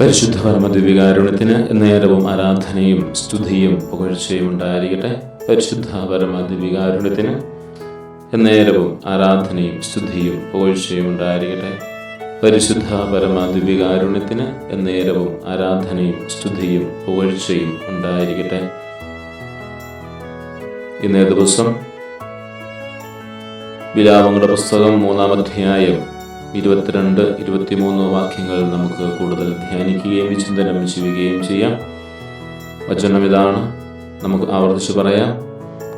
പരിശുദ്ധ പരമദിവികാരുണ്യത്തിന് നേരവും ആരാധനയും സ്തുതിയും പുകഴ്ചയും ഉണ്ടായിരിക്കട്ടെ പരിശുദ്ധ പരമദിവികാരുണ്യത്തിന് നേരവും ആരാധനയും സ്തുതിയും പുകഴ്ചയും ഉണ്ടായിരിക്കട്ടെ പരിശുദ്ധ പരമദിവികാരുണ്യത്തിന് നേരവും ആരാധനയും സ്തുതിയും പുകഴ്ചയും ഉണ്ടായിരിക്കട്ടെ. ഇന്നേ ദിവസം വിലാപങ്ങളുടെ പുസ്തകം മൂന്നാം അധ്യായം ഇരുപത്തിരണ്ട് ഇരുപത്തിമൂന്ന് വാക്യങ്ങൾ നമുക്ക് കൂടുതൽ ധ്യാനിക്കുകയും വിചിന്തനം ചെയ്യുകയും ചെയ്യാം. വചനം ഇതാണ്. നമുക്ക് ആവർത്തിച്ച് പറയാം.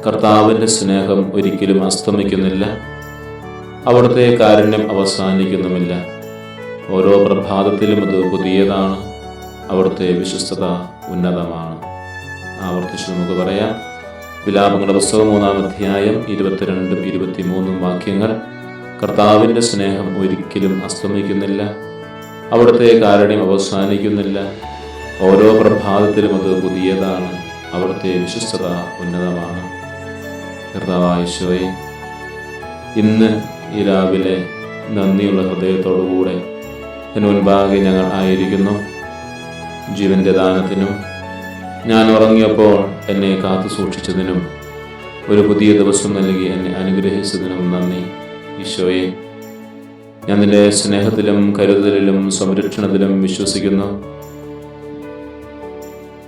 കർത്താവിന്റെ സ്നേഹം ഒരിക്കലും അസ്തമിക്കുന്നില്ല. അവിടുത്തെ കാരുണ്യം അവസാനിക്കുന്നുമില്ല. ഓരോ പ്രഭാതത്തിലും അത് പുതിയതാണ്. അവിടുത്തെ വിശ്വസ്തത ഉന്നതമാണ്. ആവർത്തിച്ച് നമുക്ക് പറയാം. വിലാപങ്ങളുടെ പുസ്തകം മൂന്നാം അധ്യായം ഇരുപത്തിരണ്ടും ഇരുപത്തിമൂന്നും വാക്യങ്ങൾ. കർത്താവിന്റെ സ്നേഹം ഒരിക്കലും അസ്തമിക്കുന്നില്ല. അവിടുത്തെ കാരുണ്യം അവസാനിക്കുന്നില്ല. ഓരോ പ്രഭാതത്തിലും അത് പുതിയതാണ്. അവിടുത്തെ വിശ്വസ്തത ഉന്നതമാണ്. കർത്താവായിശോയെ ഇന്ന് ഈ രാവിലെ നന്ദിയുള്ള ഹൃദയത്തോടുകൂടെ എന് മുൻപാകെ ഞങ്ങൾ ആയിരിക്കുന്നു. ജീവന്റെ ദാനത്തിനും ഞാൻ ഉറങ്ങിയപ്പോൾ എന്നെ കാത്തു സൂക്ഷിച്ചതിനും ഒരു പുതിയ ദിവസം നൽകി എന്നെ അനുഗ്രഹിച്ചതിനും നന്ദി. ഈശോയെ ഞാൻ നിന്റെ സ്നേഹത്തിലും കരുതലിലും സംരക്ഷണത്തിലും വിശ്വസിക്കുന്നു.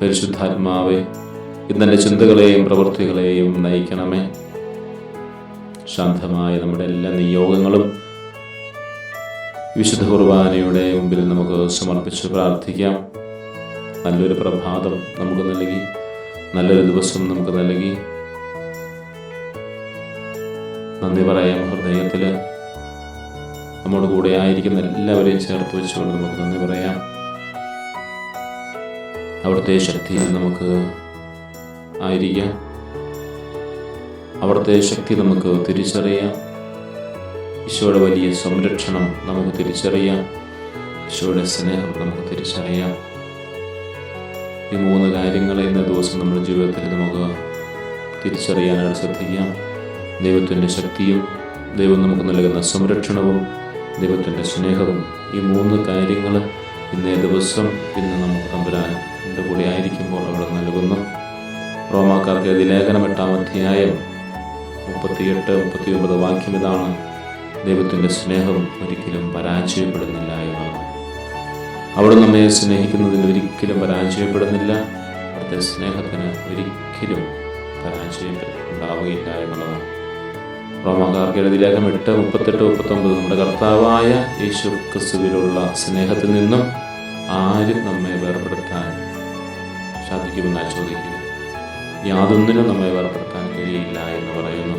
പരിശുദ്ധാത്മാവെ ഇന്നെന്റെ ചിന്തകളെയും പ്രവൃത്തികളെയും നയിക്കണമേ. ശാന്തമായ നമ്മുടെ എല്ലാ നിയോഗങ്ങളും വിശുദ്ധ കുർബാനയുടെ മുമ്പിൽ നമുക്ക് സമർപ്പിച്ച് പ്രാർത്ഥിക്കാം. നല്ലൊരു പ്രഭാതം നമുക്ക് നൽകി നല്ലൊരു ദിവസം നമുക്ക് നൽകി. നന്ദി പറയാം. ഹൃദയത്തിൽ നമ്മുടെ കൂടെ ആയിരിക്കുന്ന എല്ലാവരെയും ചേർത്ത് വെച്ചുകൊണ്ട് നമുക്ക് നന്ദി പറയാം. അവിടുത്തെ ശക്തിയിൽ നമുക്ക് ആയിരിക്കാം. അവിടുത്തെ ശക്തി നമുക്ക് തിരിച്ചറിയാം. ഈശോയുടെ വലിയ സംരക്ഷണം നമുക്ക് തിരിച്ചറിയാം. ഈശോയുടെ സ്നേഹം നമുക്ക് തിരിച്ചറിയാം. ഈ മൂന്ന് കാര്യങ്ങളെ ഇന്ന ദിവസം നമ്മുടെ ജീവിതത്തിൽ നമുക്ക് തിരിച്ചറിയാനായിട്ട് ശ്രദ്ധിക്കാം. ദൈവത്തിന്റെ ശക്തിയും ദൈവം നമുക്ക് നൽകുന്ന സംരക്ഷണവും ദൈവത്തിന്റെ സ്നേഹവും ഈ മൂന്ന് കാര്യങ്ങൾ ഇന്നേ ദിവസം ഇന്ന് നമുക്ക് തമ്പുരാൻ എന്റെ കൂടെ ആയിരിക്കുമ്പോൾ അവിടെ നൽകുന്നു. റോമാക്കാർക്ക് അതിലേഖനം ലേഖനം എട്ടാം അധ്യായം മുപ്പത്തിയെട്ട് മുപ്പത്തി ഒമ്പത് വാക്യം ഇതാണ്. ദൈവത്തിന്റെ സ്നേഹം ഒരിക്കലും പരാജയപ്പെടുന്നില്ല എന്നാണ്. അവിടെ നമ്മെ സ്നേഹിക്കുന്നതിൽ ഒരിക്കലും പരാജയപ്പെടുന്നില്ല. അവിടുത്തെ സ്നേഹത്തിന് ഒരിക്കലും പരാജയം എന്നുള്ളതാണ്. ലേഖനം എട്ട് മുപ്പത്തെട്ട് മുപ്പത്തൊമ്പത്. നമ്മുടെ കർത്താവായ യേശു ക്രിസ്തുവിലുള്ള സ്നേഹത്തിൽ നിന്നും ആരും നമ്മെ വേർപെടുത്താൻ സാധിക്കുമെന്നാണ് ചോദിക്കുക യാതൊന്നിനും നമ്മെ വേർപെടുത്താൻ കഴിയില്ല എന്ന് പറയുന്നു.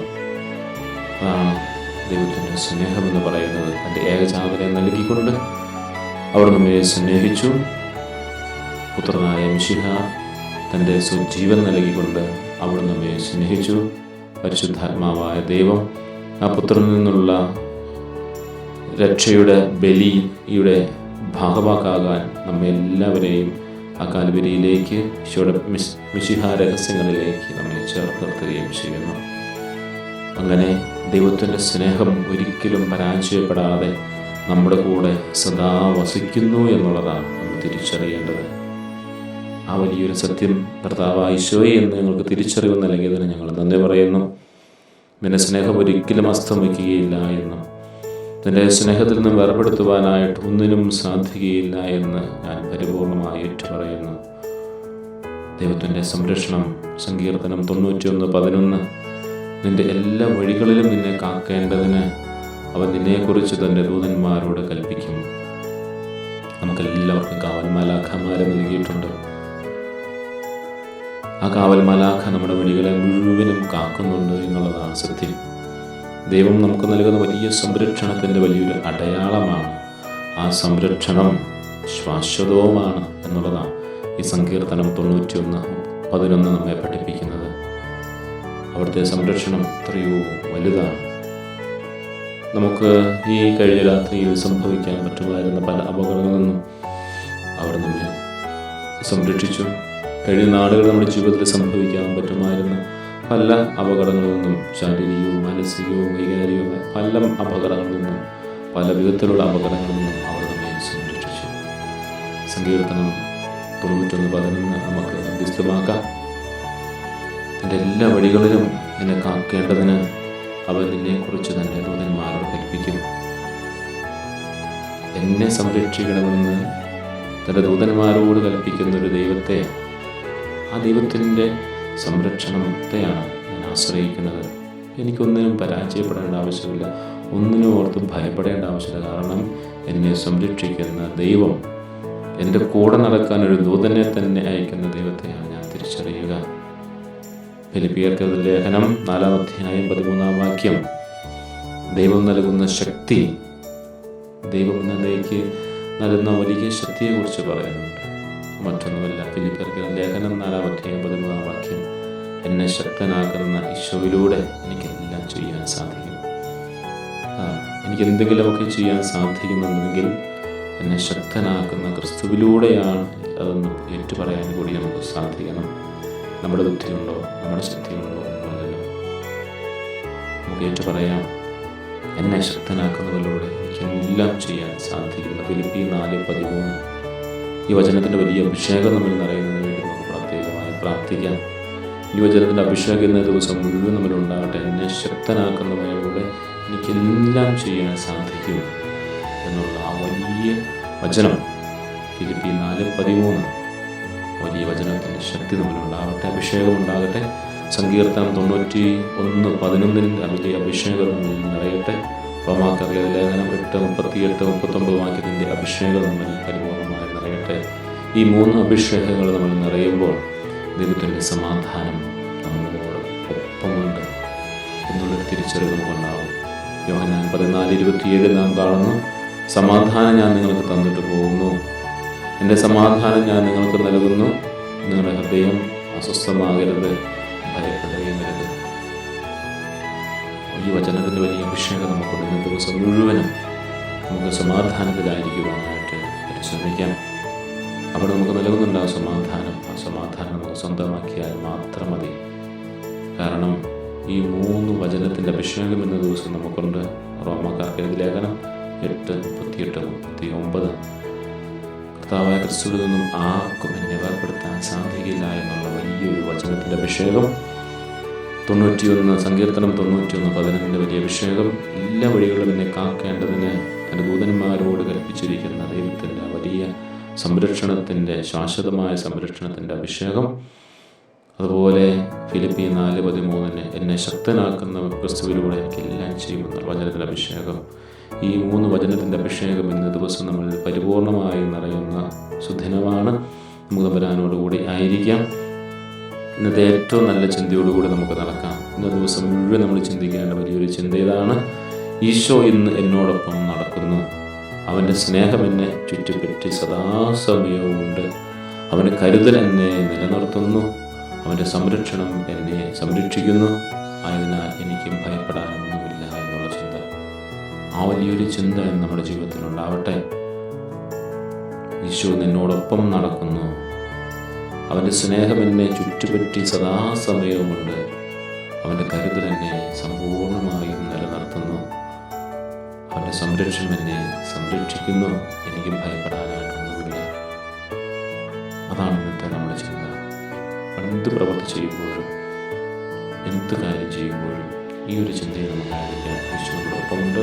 അതാണ് ദൈവത്തിന്റെ സ്നേഹം എന്ന് പറയുന്നത്. തന്റെ ഏകജാതനെ നൽകിക്കൊണ്ട് അവർ നമ്മെ സ്നേഹിച്ചു. പുത്രനായ മിശിഹ തന്റെ സുജീവൻ നൽകിക്കൊണ്ട് അവിടെ നമ്മെ സ്നേഹിച്ചു. പരിശുദ്ധാത്മാവായ ദൈവം ആ പുത്രനിൽ നിന്നുള്ള രക്ഷയുടെ ബലിയുടെ ഭാഗമാക്കാകാൻ നമ്മെ എല്ലാവരെയും ആ കാൽവരിയിലേക്ക് ഈശോയുടെ മിസ് മിശിഹ രഹസ്യങ്ങളിലേക്ക് നമ്മെ ചേർത്ത് നിർത്തുകയും ചെയ്യുന്നു. അങ്ങനെ ദൈവത്തിന്റെ സ്നേഹം ഒരിക്കലും പരാജയപ്പെടാതെ നമ്മുടെ കൂടെ സദാ വസിക്കുന്നു എന്നുള്ളതാണ് നമ്മൾ തിരിച്ചറിയേണ്ടത്. ആ വലിയൊരു സത്യം കർത്താവ് ഈശോയെ എന്ന് ഞങ്ങൾക്ക് തിരിച്ചറിവ് നൽകിയതിന് ഞങ്ങൾ നന്ദി പറയുന്നു. നിന്റെ സ്നേഹം ഒരിക്കലും അസ്തമിക്കുകയില്ല എന്ന് നിന്റെ സ്നേഹത്തിൽ നിന്ന് വേർപെടുത്തുവാനായിട്ട് ഒന്നിനും സാധിക്കുകയില്ല എന്ന് ഞാൻ പരിപൂർണമായി ഏറ്റുപറയുന്നു. ദൈവത്തിന്റെ സംരക്ഷണം സങ്കീർത്തനം തൊണ്ണൂറ്റിയൊന്ന് പതിനൊന്ന്. നിന്റെ എല്ലാ വഴികളിലും നിന്നെ കാക്കേണ്ടതിന് അവൻ നിന്നെക്കുറിച്ച് തന്റെ ദൂതന്മാരോട് കൽപ്പിക്കും. നമുക്കെല്ലാവർക്കും കാവൽ മാലാഖമാരെ നൽകിയിട്ടുണ്ട്. ആ കാവൽ മലാഖ നമ്മുടെ വഴികളെ മുഴുവനും കാക്കുന്നുണ്ട് എന്നുള്ളതാണ് സത്യം. ദൈവം നമുക്ക് നൽകുന്ന വലിയ സംരക്ഷണത്തിന്റെ വലിയൊരു അടയാളമാണ്. ആ സംരക്ഷണം ശാശ്വതവുമാണ് എന്നുള്ളതാണ് ഈ സങ്കീർത്തനം തൊണ്ണൂറ്റി ഒന്ന് പതിനൊന്ന് നമ്മെ പഠിപ്പിക്കുന്നത്. അവിടുത്തെ സംരക്ഷണം എത്രയോ വലുതാണ്. നമുക്ക് ഈ കഴിഞ്ഞ രാത്രിയിൽ സംഭവിക്കാൻ പറ്റുമായിരുന്ന പല അപകടങ്ങളിൽ നിന്നും അവർ നമ്മെ സംരക്ഷിച്ചു. കഴിഞ്ഞ നാടുകൾ നമ്മുടെ ജീവിതത്തിൽ സംഭവിക്കാൻ പറ്റുമായിരുന്ന പല അപകടങ്ങളിൽ നിന്നും ശാരീരികവും മാനസികവും വൈകാരികവും പല അപകടങ്ങളിൽ നിന്നും പല വിധത്തിലുള്ള അപകടങ്ങളിൽ നിന്നും അവർ നമ്മെ സംരക്ഷിച്ചു. സങ്കീർത്തനം തൊണ്ണൂറ്റൊന്ന് പതിനൊന്ന് നമുക്ക് അഭ്യസ്തമാക്കാം എന്റെ എല്ലാ വഴികളിലും നിന്നെ കാക്കേണ്ടതിന് അവൻ നിന്നെക്കുറിച്ച് തന്റെ ദൂതന്മാരോട് കൽപ്പിക്കും എന്നെ സംരക്ഷിക്കണമെന്ന് തന്റെ ദൂതന്മാരോട് കൽപ്പിക്കുന്ന ഒരു ദൈവത്തെ ആ ദൈവത്തിന്റെ സംരക്ഷണത്തെയാണ് ഞാൻ ആശ്രയിക്കുന്നത്. എനിക്കൊന്നിനും പരാജയപ്പെടേണ്ട ആവശ്യമില്ല. ഒന്നിനും ഓർത്തും ഭയപ്പെടേണ്ട ആവശ്യമില്ല. കാരണം എന്നെ സംരക്ഷിക്കുന്ന ദൈവം എന്റെ കൂടെ നടക്കാൻ ഒരു ദൂതനെ തന്നെ അയക്കുന്ന ദൈവത്തെയാണ് ഞാൻ തിരിച്ചറിയുക. ഫിലിപ്പിയർക്ക് ലേഖനം നാലാം അധ്യായം പതിമൂന്നാം വാക്യം. ദൈവം നൽകുന്ന ശക്തി ദൈവം എന്നതേക്ക് നൽകുന്ന വലിയ ശക്തിയെക്കുറിച്ച് പറയുന്നുണ്ട്. മറ്റൊന്നുമല്ല. ഫിലിപ്പർക്ക് ലേഖനം നാലാം അധ്യായം പതിമൂന്നാം വാക്യം. എന്നെ ശക്തനാക്കുന്ന ഈശോയിലൂടെ എനിക്കെല്ലാം ചെയ്യാൻ സാധിക്കും. എനിക്ക് എന്തെങ്കിലുമൊക്കെ ചെയ്യാൻ സാധിക്കുന്നുണ്ടെങ്കിൽ എന്നെ ശക്തനാക്കുന്ന ക്രിസ്തുവിലൂടെയാണ് അതൊന്ന് ഏറ്റുപറയാൻ കൂടി നമുക്ക് സാധിക്കണം. നമ്മുടെ ബുദ്ധിയുണ്ടോ? നമ്മുടെ ശക്തിയുണ്ടോ? എന്നുള്ളതല്ല നമുക്ക് ഏറ്റുപറയാം എന്നെ ശക്തനാക്കുന്നതിലൂടെ എനിക്ക് എല്ലാം ചെയ്യാൻ സാധിക്കുന്നു ഫിലിപ്പി നാല് പതിമൂന്ന്. ഈ വചനത്തിന്റെ വലിയ അഭിഷേകം നമ്മൾ നിറയുന്നതിന് വേണ്ടി നമുക്ക് പ്രത്യേകമായി പ്രാർത്ഥിക്കാം. ഈ വചനത്തിന്റെ അഭിഷേകം എന്ന ദിവസം മുഴുവൻ നമ്മൾ ഉണ്ടാകട്ടെ. എന്നെ ശക്തനാക്കുന്നതിലൂടെ എനിക്കെല്ലാം ചെയ്യാൻ സാധിക്കും എന്നുള്ള ആ വലിയ വചനം ഫിലിപ്പി നാല് പതിമൂന്ന് വലിയ വചനത്തിന്റെ ശക്തി നമ്മളുണ്ടാകട്ടെ അഭിഷേകം ഉണ്ടാകട്ടെ. സങ്കീർത്തനം തൊണ്ണൂറ്റി ഒന്ന് പതിനൊന്നിന്റെ വലിയ അഭിഷേകം നമ്മിൽ നിറയട്ടെ റോമാക്കറിയ ലേഖനം എട്ട് മുപ്പത്തിയെട്ട് മുപ്പത്തൊമ്പത് വാക്യത്തിന്റെ അഭിഷേകം നമ്മിൽ പരിപൂർണമായി നിറയട്ടെ ഈ മൂന്ന് അഭിഷേകങ്ങൾ നമ്മൾ നിറയുമ്പോൾ ദൈവത്തിന്റെ സമാധാനം നമ്മളോട് ഒപ്പമുണ്ട് എന്നുള്ളൊരു തിരിച്ചറിവ് നമുക്കുണ്ടാവും. യോഹനാൻ പതിനാല് ഇരുപത്തിയേഴ് നാം കാണുന്നു സമാധാനം ഞാൻ നിങ്ങൾക്ക് തന്നിട്ട് പോകുന്നു. എന്റെ സമാധാനം ഞാൻ നിങ്ങൾക്ക് നൽകുന്നു. നിങ്ങളുടെ ഹൃദയം അസ്വസ്ഥമാകരുത് ഭയപ്പെടുകയും വരുത് ഈ വചനത്തിന്റെ വലിയ അഭിഷേകം നമുക്കുണ്ട് ഇന്നത്തെ ദിവസം മുഴുവനും നമുക്ക് സമാധാനത്തിലായിരിക്കുവാനായിട്ട് പരിശ്രമിക്കാം. അവിടെ നമുക്ക് നൽകുന്നുണ്ട് ആ സമാധാനം. ആ സമാധാനം നമുക്ക് സ്വന്തമാക്കിയാൽ മാത്രം മതി. കാരണം ഈ മൂന്ന് വചനത്തിന്റെ അഭിഷേകം എന്ന ദിവസം നമുക്കുണ്ട്. റോമക്കാർക്ക് എഴുതി ലേഖനം എട്ട് മുപ്പത്തിയെട്ട് മുപ്പത്തി ഒമ്പത് കർത്താവായ ക്രിസ്തുവിൽ നിന്നും ആർക്കും എന്നെ വേർപ്പെടുത്താൻ സാധിക്കില്ല എന്നുള്ള വലിയൊരു വചനത്തിന്റെ അഭിഷേകം. തൊണ്ണൂറ്റിയൊന്ന് സങ്കീർത്തനം തൊണ്ണൂറ്റിയൊന്ന് പതിനൊന്നിന്റെ വലിയ അഭിഷേകം. എല്ലാ വഴികളും എന്നെ കാക്കേണ്ടതിന് തന്റെ ദൂതന്മാരോട് കൽപ്പിച്ചിരിക്കുന്ന ദൈവത്തിന്റെ വലിയ സംരക്ഷണത്തിന്റെ ശാശ്വതമായ സംരക്ഷണത്തിന്റെ അഭിഷേകം. അതുപോലെ ഫിലിപ്പി നാല് പതിമൂന്നിന് എന്നെ ശക്തനാക്കുന്ന ക്രിസ്തുവിലൂടെ എനിക്ക് എല്ലാം ചെയ്യുമെന്ന വചനത്തിന്റെ അഭിഷേകം. ഈ മൂന്ന് വചനത്തിന്റെ അഭിഷേകം ഇന്ന് ദിവസം നമ്മൾ പരിപൂർണമായി നിറയുന്ന സുദിനമാണ്. നമുക്ക് തമ്പരാനോടുകൂടി ആയിരിക്കാം. ഇന്നത്തെ ഏറ്റവും നല്ല ചിന്തയോടുകൂടി നമുക്ക് നടക്കാം. ഇന്ന ദിവസം മുഴുവൻ നമ്മൾ ചിന്തിക്കേണ്ട വലിയൊരു ചിന്ത ഇതാണ്. ഈശോ ഇന്ന് എന്നോടൊപ്പം നടക്കുന്നു. അവന്റെ സ്നേഹം എന്നെ ചുറ്റിപ്പറ്റി സദാസമയവും ഉണ്ട് അവന്റെ കരുതൽ എന്നെ നിലനിർത്തുന്നു. അവന്റെ സംരക്ഷണം എന്നെ സംരക്ഷിക്കുന്നു. ആയതിനാൽ എനിക്കും ഭയപ്പെടാനൊന്നുമില്ല എന്നുള്ള ചിന്ത. ആ വലിയൊരു ചിന്ത നമ്മുടെ ജീവിതത്തിൽ ഉണ്ടാവട്ടെ. നിന്നോടൊപ്പം നടക്കുന്നു. അവന്റെ സ്നേഹം എന്നെ ചുറ്റുപറ്റി സദാസമയവുമുണ്ട്. അവന്റെ കരുതൽ എന്നെ സമ്പൂർണമായും നിലനിർത്തുന്നു. അവന്റെ സംരക്ഷണം എന്നെ സംരക്ഷിക്കുന്നു. എനിക്ക് ഭയപ്പെടാനായിട്ടൊന്നുമില്ല. അതാണ് ഇന്നത്തെ നമ്മുടെ ചിന്ത. എന്ത് പ്രവൃത്തി ചെയ്യുമ്പോഴും എന്ത് കാര്യം ചെയ്യുമ്പോഴും ഈ ഒരു ചിന്തയെ നമുക്കായിരിക്കാം ഈശോയുടെ ഒപ്പമുണ്ട്.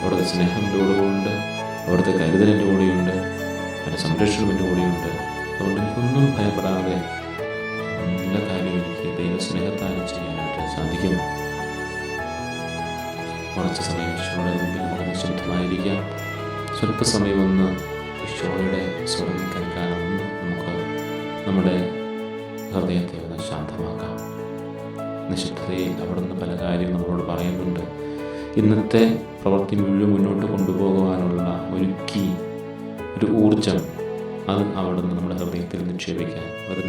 അവിടുത്തെ സ്നേഹം എന്റെ ഉണ്ട് അവിടുത്തെ കരുതൽ എന്റെ കൂടെയുണ്ട്. അവന്റെ സംരക്ഷണം എന്റെ കൂടെയുണ്ട്. അതുകൊണ്ട് എനിക്കൊന്നും ഭയപ്പെടാതെ എല്ലാ കാര്യവും എനിക്ക് ദൈവസ്നേഹത്താലും ചെയ്യാനായിട്ട് സാധിക്കും. കുറച്ച് സമയം ഈശോയുടെ മുമ്പിൽ നമുക്ക് നിശബ്ദമായിരിക്കാം സ്വല്പസമയം ഒന്ന് ഈശോയുടെ സ്വരം കേൾക്കാനും നമുക്ക് നമ്മുടെ ഹൃദയത്തെ ഒന്ന് ശാന്തമാക്കാം. നിശബ്ദതയിൽ അവിടുന്ന് പല കാര്യങ്ങൾ നമ്മളോട് പറയുന്നുണ്ട്. ഇന്നത്തെ പ്രവൃത്തി മുഴുവൻ മുന്നോട്ട് കൊണ്ടുപോകുവാനുള്ള ഒരു കീ ഒരു ഊർജം അത് അവിടുന്ന് നമ്മുടെ ഹൃദയത്തിൽ നിക്ഷേപിക്കാൻ ഒരു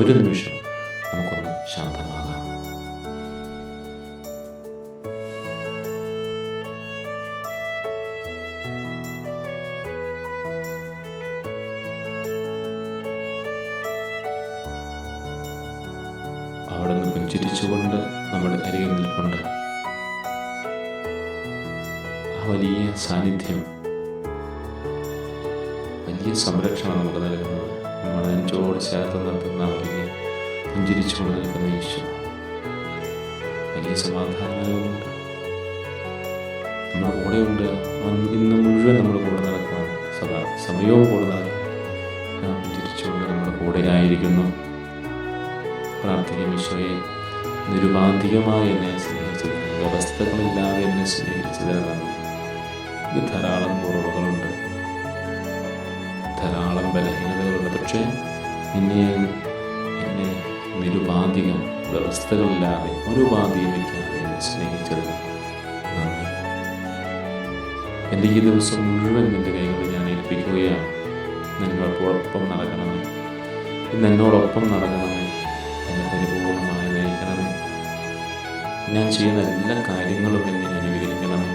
ഒരു നിമിഷം നമുക്കൊന്ന് ശാന്തമാകാം. അവിടുന്ന് പുഞ്ചിരിച്ചുകൊണ്ട് നമ്മുടെ അരികിൽ നിൽപ്പുണ്ട്. ആ വലിയ സാന്നിധ്യം വലിയ സംരക്ഷണം നമുക്ക് നൽകുന്നത്. നമ്മുടെ അഞ്ചോട് ചേർത്ത് നിർത്തുന്ന വലിയ പുഞ്ചിരിച്ചുകൊണ്ട് നിൽക്കുന്ന ഈശോ. വലിയ സമാധാനം നൽകുന്നുണ്ട് നമ്മുടെ കൂടെയുണ്ട്. ഇന്ന് മുഴുവൻ നമ്മുടെ കൂടെ നടക്കാൻ സദാ സമയവും കൂടെ നടക്കുക ഞാൻ പുഞ്ചിരിച്ചുകൊണ്ട് നമ്മുടെ കൂടെ ആയിരിക്കുന്നു പ്രാർത്ഥിക്കും ഈശോയെ. നിരുപാധികമായി എന്നെ സ്നേഹിച്ചത് വ്യവസ്ഥകളില്ലാതെ എന്നെ സ്നേഹിച്ചതിന് നന്ദി ഇത് ധാരാളം കുറവുകളുണ്ട് ധാരാളം ബലഹീനതകളുണ്ട്. പക്ഷേ നിന്നെ എന്നെ നിരുപാധികം വ്യവസ്ഥകളില്ലാതെ ഒരു ഉപാധിയും വയ്ക്കാതെ എന്നെ സ്നേഹിച്ചത് നന്ദി. എന്റെ ഈ ദിവസം മുഴുവൻ നിന്റെ കൈകളിൽ ഞാൻ ഏൽപ്പിക്കുകയാണ്. നിന്നോടൊപ്പം നടക്കണമേ. നിന്നോടൊപ്പം എന്നോടൊപ്പം നടക്കണമേ. ഞാൻ ചെയ്യുന്ന എല്ലാ കാര്യങ്ങളും എന്നെ അനുഗ്രഹിക്കണമേ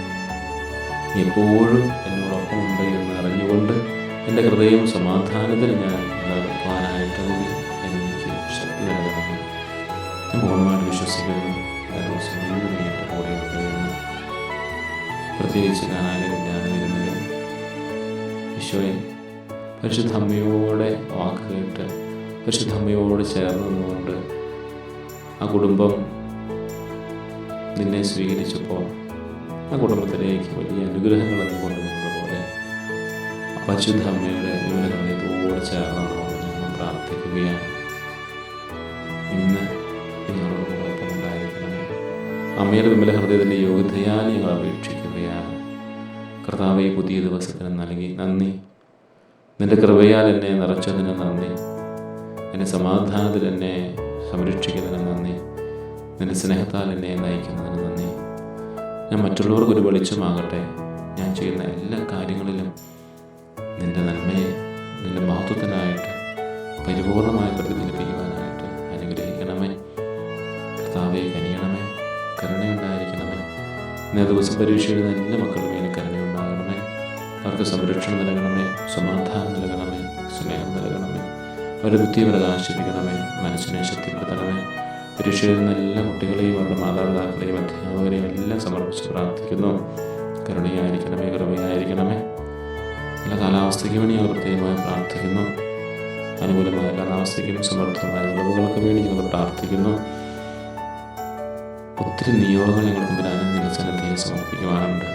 എപ്പോഴും എന്നോടൊപ്പം ഉണ്ട് എന്ന് അറിഞ്ഞുകൊണ്ട് എന്റെ ഹൃദയം സമാധാനത്തിന് ഞാൻ നടത്തുവാനായിട്ട് എനിക്ക് ശക്തി നൽകണമേ ഞാൻ പൂർണമായിട്ട് വിശ്വസിക്കുന്നു. മുഴുവൻ നീ എന്റെ കൂടെ ഉണ്ടായിരുന്നു പ്രത്യേകിച്ച് കാണാനില്ലാണ് വരുന്നത് ഈശോയെ പരിശുദ്ധ അമ്മയോടെ വാക്ക് കേട്ട് പരിശുദ്ധ അമ്മയോട് ചേർന്ന് നിന്നുകൊണ്ട് ആ കുടുംബം നിന്നെ സ്വീകരിച്ചപ്പോൾ ആ കുടുംബത്തിലേക്ക് വലിയ അനുഗ്രഹങ്ങൾ നീ കൊണ്ടുവന്നത് പോലെ ആ പരിശുദ്ധ അമ്മയുടെ അനുഗ്രഹങ്ങളെ ഇതുപോലെ ചേർന്ന് ഞങ്ങൾ പ്രാർത്ഥിക്കുകയാണ്. ഇന്ന് അമ്മയുടെ വിമല ഹൃദയത്തിന്റെ യോഗ്യതയാൽ ഞങ്ങൾ അപേക്ഷിക്കുകയാണ്. കർത്താവെ പുതിയ ദിവസത്തിന് നൽകി നന്ദി. നിന്റെ കൃപയാൽ എന്നെ നിറച്ചതിന് നന്ദി. എന്റെ സമാധാനത്തിൽ എന്നെ സംരക്ഷിക്കുന്നതിന് നന്ദി. നിന്റെ സ്നേഹത്താൽ എന്നെ നയിക്കുന്നതിന് നന്ദി. ഞാൻ മറ്റുള്ളവർക്ക് ഒരു വെളിച്ചമാകട്ടെ. ഞാൻ ചെയ്യുന്ന എല്ലാ കാര്യങ്ങളിലും നിന്റെ നന്മയെ നിന്റെ മഹത്വത്തിനായിട്ട് പരിപൂർണമായി പ്രതിഫലിപ്പിക്കുവാനായിട്ട് അനുഗ്രഹിക്കണമേ. കർത്താവെ കനിയണമേ. കരുണയുണ്ടായിരിക്കണമേ. ഇന്നേ ദിവസം പരീക്ഷ എല്ലാ മക്കളുടെ മേലും കരുണയുണ്ടാകണമേ. അവർക്ക് സംരക്ഷണം നൽകണമേ സമാധാനം നൽകണമേ സ്നേഹം നൽകണമേ. അവരുടെ ബുദ്ധിയെ പ്രകാശിപ്പിക്കണമേ മനസ്സിനെ ശക്തിപ്പെടുത്തണമേ. പരീക്ഷ എഴുതുന്ന എല്ലാ കുട്ടികളെയും അവരുടെ മാതാപിതാക്കളെയും അധ്യാപകരെയും എല്ലാം സമർപ്പിച്ച് പ്രാർത്ഥിക്കുന്നു. കരുണയായിരിക്കണമേ കൃപയായിരിക്കണമേ. നല്ല കാലാവസ്ഥയ്ക്ക് വേണ്ടി ഞങ്ങൾ പ്രത്യേകമായി പ്രാർത്ഥിക്കുന്നു. അനുകൂലമായ കാലാവസ്ഥയ്ക്കും സമർത്ഥമായ വിളവുകൾക്ക് വേണ്ടി ഞങ്ങൾ പ്രാർത്ഥിക്കുന്നു. ഒത്തിരി നിയോഗങ്ങൾ ഞങ്ങൾ നിന്റെ സന്നദ്ധയെ സമർപ്പിക്കുവാനുണ്ട്.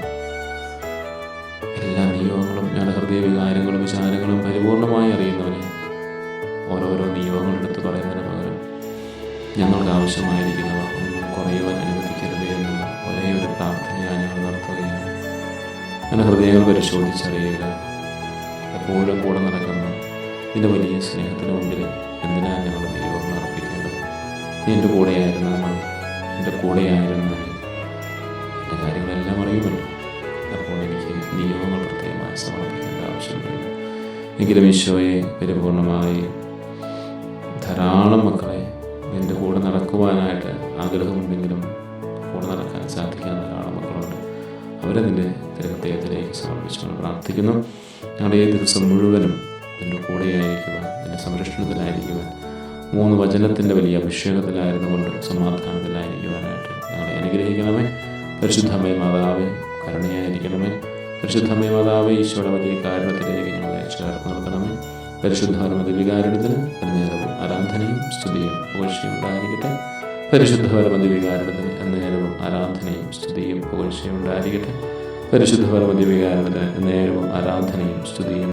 എല്ലാ നിയോഗങ്ങളും ഞങ്ങളുടെ ഹൃദയ വികാരങ്ങളും വിചാരങ്ങളും പരിപൂർണമായി അറിയുന്നവനെ ഓരോരോ നിയോഗങ്ങൾ എടുത്ത് പറയുന്നതിന് പകരം ഞങ്ങൾക്ക് ആവശ്യമായിരിക്കുന്നവ ഒന്നും കുറയുവാൻ അനുവദിക്കരുത് എന്നുള്ള ഒരേ ഒരു പ്രാർത്ഥനയാണ് ഞങ്ങൾ നടത്തുകയാണ്. എന്റെ ഹൃദയങ്ങൾ പരിശോധിച്ചറിയുക. എപ്പോഴും കൂടെ നടക്കുന്ന നിന്റെ വലിയ സ്നേഹത്തിന് മുമ്പിൽ എന്തിനാണ് ഞങ്ങൾ ദൈവം അർപ്പിക്കേണ്ടത്? നീ എന്റെ കൂടെയായിരുന്ന നമ്മൾ എന്റെ കൂടെയായിരുന്ന എന്റെ കാര്യങ്ങളെല്ലാം അറിയുമല്ലോ. അപ്പോൾ എനിക്ക് നിയമങ്ങൾ പ്രത്യേകമായി സമർപ്പിക്കേണ്ട ആവശ്യമുണ്ട് എങ്കിലും ഈശോയെ പരിപൂർണമായി പ്രാർത്ഥിക്കുന്നു ഞങ്ങളുടെ ഈ ദിവസം മുഴുവനും നിന്റെ കൂടെയായിരിക്കുക നിന്റെ സംരക്ഷണത്തിലായിരിക്കുക മൂന്ന് വചനത്തിന്റെ വലിയ അഭിഷേകത്തിലായിരുന്നു കൊണ്ട് സമാധാനത്തിലായിരിക്കുവാനായിട്ട് ഞങ്ങളെ അനുഗ്രഹിക്കണമേ. പരിശുദ്ധമേ മാതാവേ കരുണയായിരിക്കണമേ. പരിശുദ്ധമേ മാതാവേ ഈശോയുടെ വലിയ കാരണത്തിലേക്ക് ഞങ്ങളെ ചേർത്ത് നിർത്തണമേ. പരിശുദ്ധപരമതി വികാരണത്തിന് എന്നേരവും ആരാധനയും സ്തുതിയും പുകഴ്ചയും ഉണ്ടായിരിക്കട്ടെ. പരിശുദ്ധപരമതി വികാരണത്തിന് എന്നേരവും ആരാധനയും സ്തുതിയും പുകഴ്ചയും ഉണ്ടായിരിക്കട്ടെ. പരിശുദ്ധപരമതി വികാരണത്തിന് നേരവും ആരാധനയും സ്തുതിയും.